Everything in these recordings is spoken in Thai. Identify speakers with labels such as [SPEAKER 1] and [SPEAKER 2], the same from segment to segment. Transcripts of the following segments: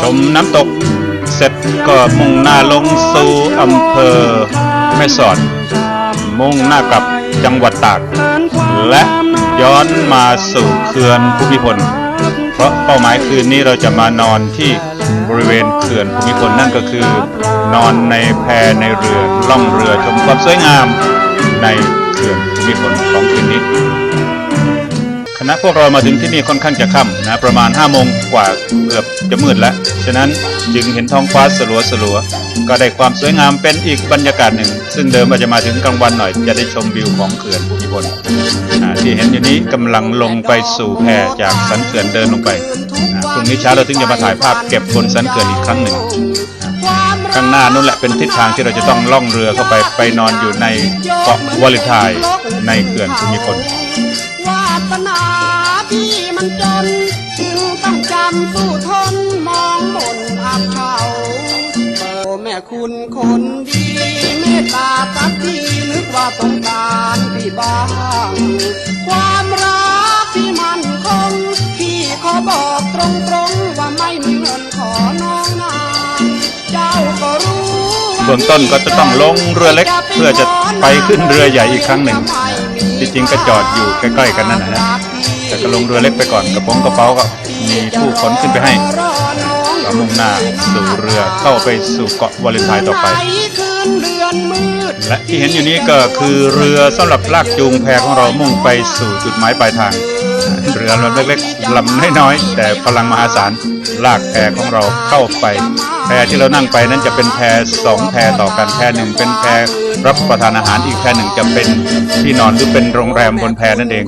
[SPEAKER 1] ชมน้ำตก เสร็จก็มุ่งหน้าลงสู่อำเภอแม่สอด มุ่งหน้ากลับจังหวัดตาก และย้อนมาสู่เขื่อนภูมิพล เพราะเป้าหมายคืนนี้เราจะมานอนที่บริเวณเขื่อนภูมิพลนั่นก็คือ นอนในแพในเรือล่องเรือชมความสวยงามในเขื่อนภูมิพลของคืนนี้ คณะพวกเรามาถึงที่นี่ค่อนข้างจะค่ำนะประมาณ5้าโมงกว่าเกือบจะมืดแล้ว ฉะนั้นจึงเห็นท้องฟ้าสลัวสลัวก็ได้ความสวยงามเป็นอีกบรรยากาศหนึ่ง ซึ่งเดิมอาจจะมาถึงกลางวันหน่อย จะได้ชมวิวของเขื่อนภูมิพลที่เห็นอยู่นี้กำลังลงไปสู่แพจากสันเขื่อนเดินลงไปพรุ่งนี้เช้าเราถึงจะมาถ่ายภาพเก็บบนสันเขื่อนอีกครั้งหนึ่งข้างหน้านู่นแหละเป็นทิศทางที่เราจะต้องล่องเรือเข้าไปไปนอนอยู่ในเกาะวาลิทน์ในเขื่อนภูมิพล
[SPEAKER 2] สนาพี่มันจน จึงต้องจำสู้ทนมองบนอับเขาโอ้แม่คุณคนดีเมตตากับพี่นึกว่าต้องการพี่บ้าง ความรักที่มันคงพี่ขอบอกตรงๆว่าไม่มีเงินขอน้องนางเจ้าก็รู้ ว่า
[SPEAKER 1] เบื้องต้นก็จะต้องลงเรือเล็กเพื่อจะไปขึ้นเรือใหญ่อีกครั้งหนึ่งที่จริงก็จอดอยู่ใกล้ๆกันนั่นนะฮะแต่ก็ลงเรือเล็กไปก่อนกระโปรงกระเป๋าก็มีผู้ขนขึ้นไปให้ก็มุ่งหน้าสู่เรือเข้าไปสู่เกาะวาเลนไทน์ต่อไป และที่เห็นอยู่นี้ก็คือเรือสำหรับลากจูงแพของเรามุ่งไปสู่จุดหมายปลายทาง เรือลำเล็กๆลำน้อยๆแต่พลังมหาศาลลากแพของเราเข้าไป แพที่เรานั่งไปนั้นจะเป็นแพสองแพต่อกันแพหนึ่งเป็นแพรับประทานอาหารอีกแพหนึ่งจะเป็นที่นอนหรือเป็นโรงแรมบนแพนั่นเอง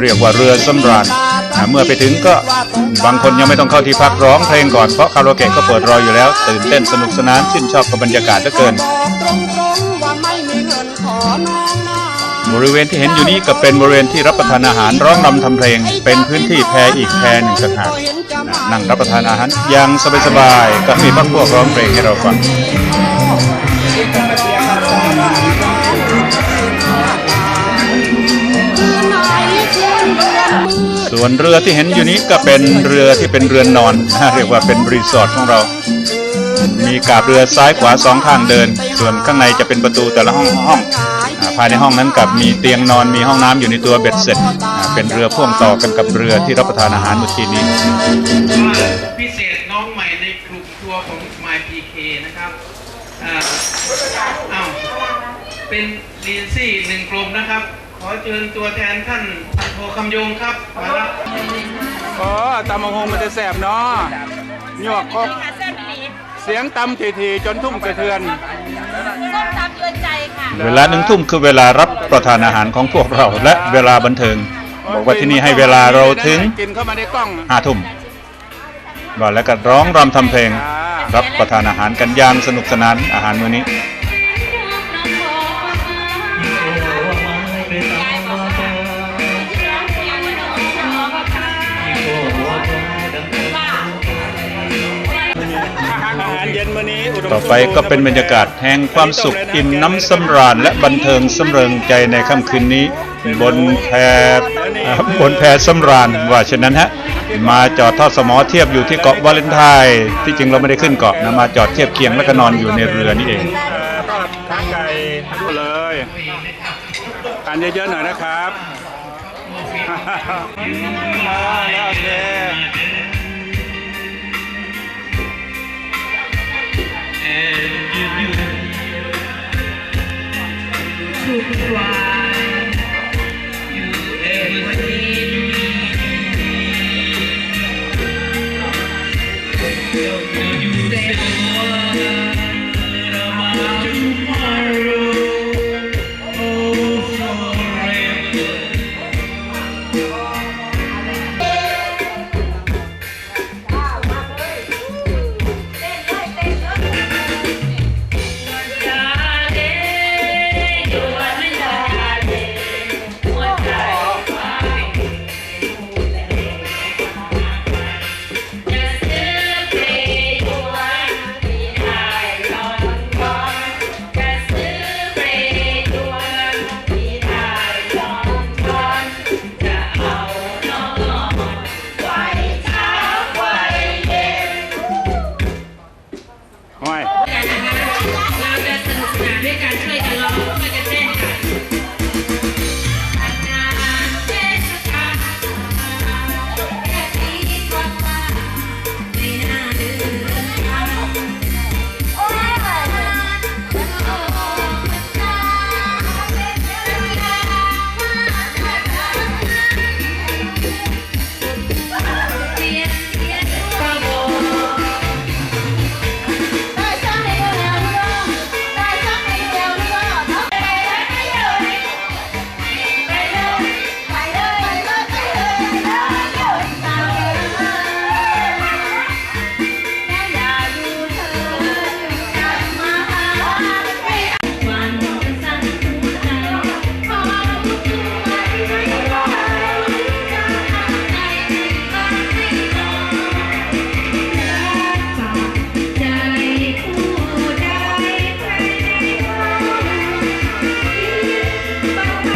[SPEAKER 1] เรียกว่าเรือสำราญอ่าเมื่อไปถึงก็บางคนยังไม่ต้องเข้าที่พักร้องเพลงก่อนเพราะคาราโอเกะก็เปิดรออยู่แล้ว ตื่นเต้นสนุกสนานชื่นชอบกับบรรยากาศเหลือเกิน
[SPEAKER 2] บริเว
[SPEAKER 1] ณที่เห็นอยู่นี้ก็เป็นบริเวณที่รับประทานอาหารร้องรำทำเพลง เป็นพื้นที่แพรอีกแพรหนึ่งต่างหากนั่งรับประทานอาหารอย่างสบายๆก็มีพักพวกร้องเพลงให้เราฟังส่วนเรือที่เห็นอยู่นี้ก็เป็นเรือที่เป็นเรือนนอน เรียกว่าเป็นรีสอร์ทของเรา มีกาบเรือซ้ายขวาสองข้างเดิน ส่วนข้างในจะเป็นประตูแต่ละห้องห้อง ภายในห้องนั้นกับมีเตียงนอนมีห้องน้ำอยู่ในตัวเบ็ดเสร็จอ่าเป็นเรือพ่วงต่อกันกับเรือที่รับประทานอาหารเมื่อกี้นี้
[SPEAKER 3] พิเศษน้องใหม่ในกลุ่มทัวร์ของ My PK นะครับอ่าอ้าวเป็นเรียนซี่หนึ่งกลุ่มนะครับ ขอเชิญตัวแทนท่านพันโทคำยงครับมารับ
[SPEAKER 1] อ๋อตำมงคงมันจะแสบเนาะหยวกครบเสียงตำทีๆจนทุ่มสะเทือน
[SPEAKER 4] ส้มตำยวนใจค่ะ
[SPEAKER 1] เวลาหนึ่งทุ่มคือเวลารับประทานอาหารของพวกเราและเวลาบันเทิง บอกว่าที่นี่ให้เวลาเราถึง
[SPEAKER 5] กินเข้ามาในกล้อง
[SPEAKER 1] ห้าทุ่มก่อนแล้วก็ร้องรำทำเพลง รับประทานอาหารกันอย่างสนุกสนานอาหารมื้อนี้ ต่อไปก็เป็นบรรยากาศแห่งความสุขอิ่มน้ำสำราญและบันเทิงสำเริงใจในค่ำคืนนี้ บนแพบนแพสำราญว่าฉะนั้นฮะมาจอดทอดสมอเทียบอยู่ที่เกาะวาเลนไทน์ที่จริงเราไม่ได้ขึ้นเกาะนะมาจอดเทียบเคียงแล้วก็นอนอยู่ในเรือนี่เอง
[SPEAKER 5] ทอดขาไก่เลยทานเยอะๆหน่อยนะครับโอเค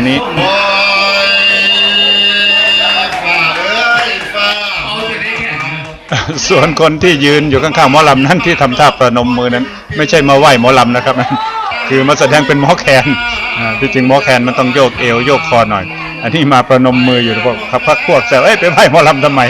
[SPEAKER 1] นี้
[SPEAKER 6] โอ้ยฝ่าเอ้ยฝ่า
[SPEAKER 3] เอาจะได้แข่งนะ
[SPEAKER 1] ส่วนคนที่ยืนอยู่ข้างๆหมอลำนั่นที่ทำท่าประนมมือนั้น ไม่ใช่มาไหว้หมอลำนะครับ คือมาแสดงเป็นหมอแคนอ่าที่จริงหมอแคนมันต้องโยกเอวโยกคอหน่อย อันนี้มาประนมมืออยู่พวกพักพวกแซวเอ้ยไปไหว้หมอลำทำไม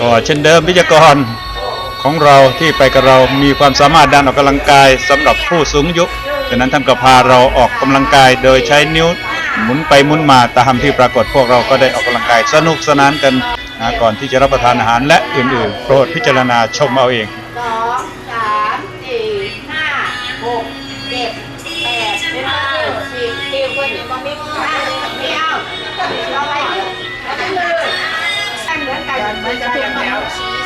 [SPEAKER 6] ก็เช่
[SPEAKER 1] นเดิมพิจกรของเราที่ไปกับเรามีความสามารถด้านออกกำลังกายสำหรับผู้สูงอายุฉะนั้นท่านก็พาเราออกกำลังกายโดยใช้นิ้วหมุนไปหมุนมาตามที่ปรากฏพวกเราก็ได้ออกกำลังกายสนุกสนานกันนะก่อนที่จะรับประทานอาหารและอื่นๆ โปรดพิจารณาชมเอาเอง
[SPEAKER 4] เหมือนกั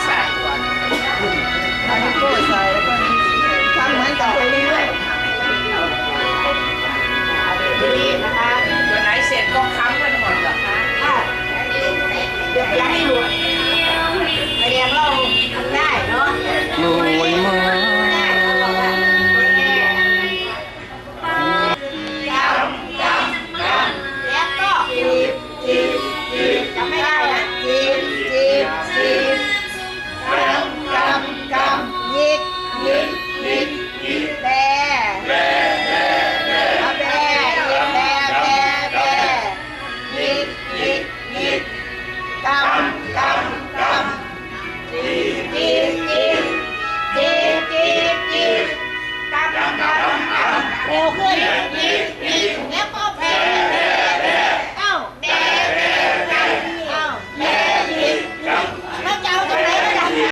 [SPEAKER 4] 我欢迎你。